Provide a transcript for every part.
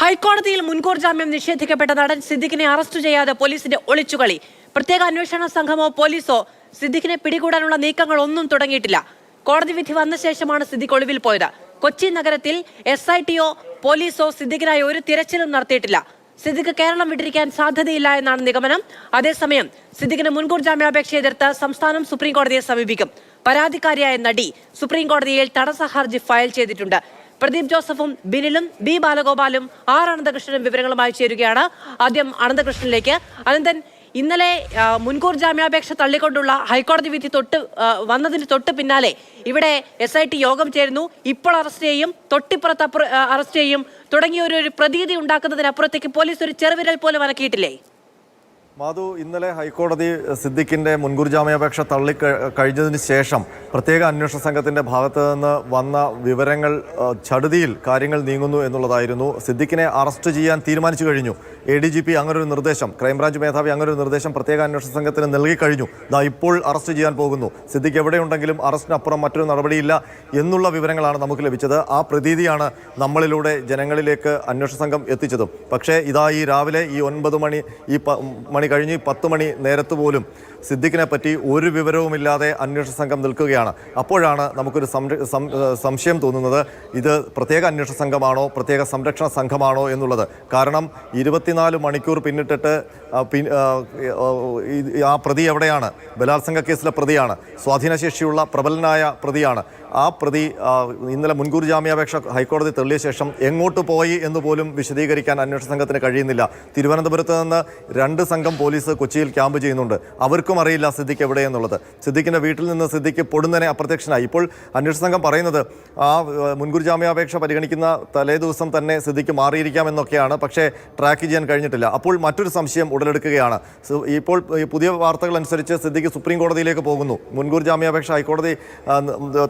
ഹൈക്കോടതിയിൽ മുൻകൂർ ജാമ്യം നിഷേധിക്കപ്പെട്ട നടൻ സിദ്ദിഖിനെ അറസ്റ്റ് ചെയ്യാതെ പോലീസിന്റെ ഒളിച്ചുകളി. പ്രത്യേക അന്വേഷണ സംഘമോ പോലീസോ സിദ്ദിഖിനെ പിടികൂടാനുള്ള നീക്കങ്ങൾ ഒന്നും തുടങ്ങിയിട്ടില്ല. കോടതി വിധി വന്ന ശേഷമാണ് സിദ്ദിഖ് ഒളിവിൽ പോയത്. കൊച്ചി നഗരത്തിൽ എസ് ഐ ടിയോ പോലീസോ സിദ്ദിഖിനായി ഒരു തിരച്ചിലും നടത്തിയിട്ടില്ല. സിദ്ദിഖ് കേരളം വിട്ടിരിക്കാൻ സാധ്യതയില്ല എന്നാണ് നിഗമനം. അതേസമയം സിദ്ദിഖിന് മുൻകൂർ ജാമ്യാപേക്ഷ എതിർത്ത് സംസ്ഥാനം സുപ്രീം കോടതിയെ സമീപിക്കും. പരാതിക്കാരിയായ നടി സുപ്രീം കോടതിയിൽ തടസ്സ ഹർജി ഫയൽ ചെയ്തിട്ടുണ്ട്. പ്രദീപ് ജോസഫും ബിനിലും ബി ബാലഗോപാലും ആർ അനന്തകൃഷ്ണനും വിവരങ്ങളുമായി ചേരുകയാണ്. ആദ്യം അനന്തകൃഷ്ണനിലേക്ക്. അനന്തൻ ഇന്നലെ മുൻകൂർ ജാമ്യാപേക്ഷ തള്ളിക്കൊണ്ടുള്ള ഹൈക്കോടതി വിധി തൊട്ട് വന്നതിന് തൊട്ട് പിന്നാലെ ഇവിടെ എസ് ഐ ടി യോഗം ചേരുന്നു. ഇപ്പോൾ അറസ്റ്റ് ചെയ്യും തൊട്ടിപ്പുറത്ത് അറസ്റ്റ് ചെയ്യും. തുടങ്ങിയ ഒരു പ്രതീതി ഉണ്ടാക്കുന്നതിനപ്പുറത്തേക്ക് പോലീസ് ഒരു ചെറുവിരൽ പോലും അനക്കിയിട്ടില്ലേ മാധു ഇന്നലെ ഹൈക്കോടതി സിദ്ദിഖിന്റെ മുൻകൂർ ജാമ്യാപേക്ഷ തള്ളി കഴിഞ്ഞതിന് ശേഷം പ്രത്യേക അന്വേഷണ സംഘത്തിന്റെ ഭാഗത്ത് നിന്ന് വന്ന വിവരങ്ങൾ ചടുതിയിൽ കാര്യങ്ങൾ നീങ്ങുന്നു എന്നുള്ളതായിരുന്നു. സിദ്ദിഖിനെ അറസ്റ്റ് ചെയ്യാൻ തീരുമാനിച്ചു കഴിഞ്ഞു. എ ഡി ജി പി അങ്ങനൊരു നിർദ്ദേശം ക്രൈംബ്രാഞ്ച് മേധാവി അങ്ങനൊരു നിർദ്ദേശം പ്രത്യേക അന്വേഷണ സംഘത്തിന് നൽകി കഴിഞ്ഞു. ദാ ഇപ്പോൾ അറസ്റ്റ് ചെയ്യാൻ പോകുന്നു. സിദ്ദിഖ് എവിടെയുണ്ടെങ്കിലും അറസ്റ്റിനപ്പുറം മറ്റൊരു നടപടിയില്ല എന്നുള്ള വിവരങ്ങളാണ് നമുക്ക് ലഭിച്ചത്. ആ പ്രതീതിയാണ് നമ്മളിലൂടെ ജനങ്ങളിലേക്ക് അന്വേഷണ സംഘം എത്തിച്ചതും. പക്ഷേ ഇതാ ഈ രാവിലെ ഈ ഒൻപത് മണി ഈ മണി കഴിഞ്ഞ് പത്ത് മണി നേരത്ത് പോലും സിദ്ദിഖിനെ പറ്റി ഒരു വിവരവുമില്ലാതെ അന്വേഷണ സംഘം നിൽക്കുകയാണ്. അപ്പോഴാണ് നമുക്കൊരു സംശയം തോന്നുന്നത്. ഇത് പ്രത്യേക അന്വേഷണ സംഘമാണോ പ്രത്യേക സംരക്ഷണ സംഘമാണോ എന്നുള്ളത്. കാരണം ഇരുപത്തിനാല് മണിക്കൂർ പിന്നിട്ടിട്ട് ആ പ്രതി എവിടെയാണ്? ബലാത്സംഗ കേസിലെ പ്രതിയാണ്. സ്വാധീനശേഷിയുള്ള പ്രബലനായ പ്രതിയാണ്. ആ പ്രതി ഇന്നലെ മുൻകൂർ ജാമ്യാപേക്ഷ ഹൈക്കോടതി തള്ളിയ ശേഷം എങ്ങോട്ട് പോയി എന്ന് പോലും വിശദീകരിക്കാൻ അന്വേഷണ സംഘത്തിന് കഴിയുന്നില്ല. തിരുവനന്തപുരത്ത് നിന്ന് രണ്ട് സംഘം പോലീസ് കൊച്ചിയിൽ ക്യാമ്പ് ചെയ്യുന്നുണ്ട്. അവർക്കും അറിയില്ല സിദ്ദിഖ് എവിടെയെന്നുള്ളത്. സിദ്ദിഖിന്റെ വീട്ടിൽ നിന്ന് സിദ്ദിഖ് പൊടുന്നനെ അപ്രത്യക്ഷനായി. ഇപ്പോൾ അന്വേഷണ സംഘം പറയുന്നത് ആ മുൻകൂർ ജാമ്യാപേക്ഷ പരിഗണിക്കുന്ന തലേ ദിവസം തന്നെ സിദ്ദിഖ് മാറിയിരിക്കാമെന്നൊക്കെയാണ്. പക്ഷേ ട്രാക്ക് ചെയ്യാൻ കഴിഞ്ഞിട്ടില്ല. അപ്പോൾ മറ്റൊരു സംശയം ഉടലെടുക്കുകയാണ്. ഇപ്പോൾ പുതിയ വാർത്തകൾ അനുസരിച്ച് സിദ്ദിഖ് സുപ്രീം കോടതിയിലേക്ക് പോകുന്നു. മുൻകൂർ ജാമ്യാപേക്ഷ ഹൈക്കോടതി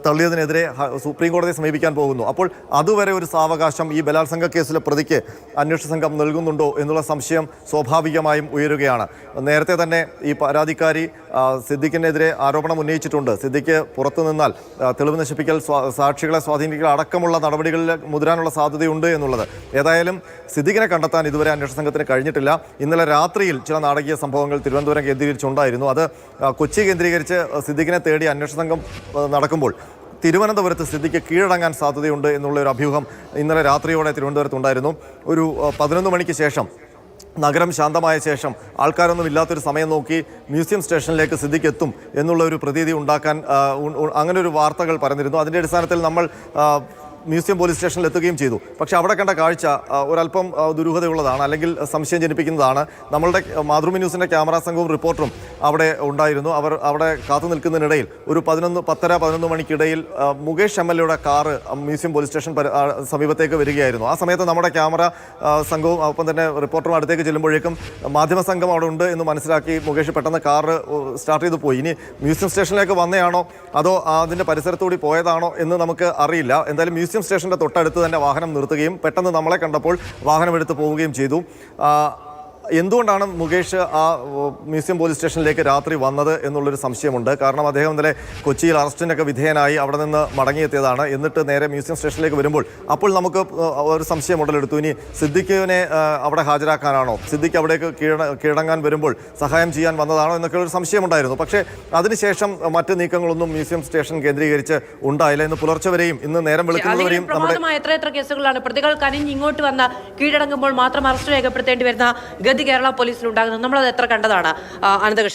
തള്ളിയതിനെതിരെ സുപ്രീം കോടതിയെ സമീപിക്കാൻ പോകുന്നു. അപ്പോൾ അതുവരെ ഒരു സാവകാശം ഈ ബലാത്സംഗ കേസിലെ പ്രതിക്ക് അന്വേഷണ സംഘം നൽകുന്നുണ്ടോ എന്നുള്ള സംശയം സ്വാഭാവികമായും ഉയരുകയാണ്. നേരത്തെ തന്നെ ഈ പരാതിക്കാരി സിദ്ദിഖിനെതിരെ ആരോപണം ഉന്നയിച്ചിട്ടുണ്ട്. സിദ്ദിഖ് പുറത്തു നിന്നാൽ തെളിവ് നശിപ്പിക്കൽ സാക്ഷികളെ സ്വാധീനിക്കൽ അടക്കമുള്ള നടപടികളിൽ മുതിരാനുള്ള സാധ്യതയുണ്ട് എന്നുള്ളത്. ഏതായാലും സിദ്ദിഖിനെ കണ്ടെത്താൻ ഇതുവരെ അന്വേഷണ സംഘത്തിന് കഴിഞ്ഞിട്ടില്ല. ഇന്നലെ രാത്രിയിൽ ചില നാടകീയ സംഭവങ്ങൾ തിരുവനന്തപുരം കേന്ദ്രീകരിച്ചുണ്ടായിരുന്നു. അത് കൊച്ചി കേന്ദ്രീകരിച്ച് സിദ്ദിഖിനെ തേടി അന്വേഷണ സംഘം നടക്കുമ്പോൾ തിരുവനന്തപുരത്ത് സ്ഥിതിക്ക് കീഴടങ്ങാൻ സാധ്യതയുണ്ട് എന്നുള്ള ഒരു അഭ്യൂഹം ഇന്നലെ രാത്രിയോടെ തിരുവനന്തപുരത്തുണ്ടായിരുന്നു. ഒരു പതിനൊന്ന് മണിക്ക് ശേഷം നഗരം ശാന്തമായ ശേഷം ആൾക്കാരൊന്നും ഇല്ലാത്തൊരു സമയം നോക്കി മ്യൂസിയം സ്റ്റേഷനിലേക്ക് സിദ്ദിഖ് എത്തും എന്നുള്ള ഒരു പ്രതീതി ഉണ്ടാക്കാൻ അങ്ങനെ ഒരു വാർത്തകൾ പറഞ്ഞിരുന്നു അതിന്റെ അടിസ്ഥാനത്തിൽ നമ്മൾ മ്യൂസിയം പോലീസ് സ്റ്റേഷനിൽ എത്തുകയും ചെയ്തു. പക്ഷെ അവിടെ കണ്ട കാഴ്ച ഒരല്പം ദുരൂഹതയുള്ളതാണ്. അല്ലെങ്കിൽ സംശയം ജനിപ്പിക്കുന്നതാണ്. നമ്മളുടെ മാതൃഭൂമി ന്യൂസിന്റെ ക്യാമറ സംഘവും റിപ്പോർട്ടറും അവിടെ ഉണ്ടായിരുന്നു. അവർ അവിടെ കാത്തു നിൽക്കുന്നതിനിടയിൽ ഒരു പതിനൊന്ന് പത്തര പതിനൊന്ന് മണിക്കിടയിൽ മുകേഷ് എം എൽ എയുടെ കാറ് മ്യൂസിയം പോലീസ് സ്റ്റേഷൻ സമീപത്തേക്ക് വരികയായിരുന്നു. ആ സമയത്ത് നമ്മുടെ ക്യാമറ സംഘവും ഒപ്പം തന്നെ റിപ്പോർട്ടറും അടുത്തേക്ക് ചെല്ലുമ്പോഴേക്കും മാധ്യമ സംഘം അവിടെ ഉണ്ട് എന്ന് മനസ്സിലാക്കി മുകേഷ് പെട്ടെന്ന് കാറ് സ്റ്റാർട്ട് ചെയ്ത് പോയി. ഇനി മ്യൂസിയം സ്റ്റേഷനിലേക്ക് വന്നതാണോ അതോ അതിന്റെ പരിസരത്തുകൂടി പോയതാണോ എന്ന് നമുക്ക് അറിയില്ല. എന്തായാലും മ്യൂസിയം സ്റ്റേഷന്റെ തൊട്ടടുത്ത് തന്നെ വാഹനം നിർത്തുകയും പെട്ടെന്ന് നമ്മളെ കണ്ടപ്പോൾ വാഹനം എടുത്ത് പോവുകയും ചെയ്തു. എന്തുകൊണ്ടാണ് മുകേഷ് ആ മ്യൂസിയം പോലീസ് സ്റ്റേഷനിലേക്ക് രാത്രി വന്നത് എന്നുള്ളൊരു സംശയമുണ്ട്? കാരണം അദ്ദേഹം ഇന്നലെ കൊച്ചിയിൽ അറസ്റ്റിനൊക്കെ വിധേയനായി അവിടെ നിന്ന് മടങ്ങിയെത്തിയതാണ്. എന്നിട്ട് നേരെ മ്യൂസിയം സ്റ്റേഷനിലേക്ക് വരുമ്പോൾ അപ്പോൾ നമുക്ക് ഒരു സംശയം ഉടലെടുത്തു ഇനി സിദ്ദിഖിനെ അവിടെ ഹാജരാക്കാനാണോ? സിദ്ദിഖ് അവിടേക്ക് കീഴ കീഴടങ്ങാൻ വരുമ്പോൾ സഹായം ചെയ്യാൻ വന്നതാണോ എന്നൊക്കെ ഒരു സംശയമുണ്ടായിരുന്നു. പക്ഷേ അതിനുശേഷം മറ്റ് നീക്കങ്ങളൊന്നും മ്യൂസിയം സ്റ്റേഷൻ കേന്ദ്രീകരിച്ച് ഉണ്ടായില്ല. ഇന്ന് പുലർച്ചെ വരെയും ഇന്ന് നേരം വെളുക്കുന്നവരെയും നമ്മുടെ എത്ര എത്ര കേസുകളാണ്. പ്രതികൾ കനിഞ്ഞ് ഇങ്ങോട്ട് വന്ന കീഴടങ്ങുമ്പോൾ മാത്രം അറസ്റ്റ് രേഖപ്പെടുത്തേണ്ടി വരുന്ന ഗതി കേരള പോലീസിൽ ഉണ്ടാകുന്നത് നമ്മളത് എത്ര കണ്ടതാണ് അനന്തകൃഷ്ണൻ?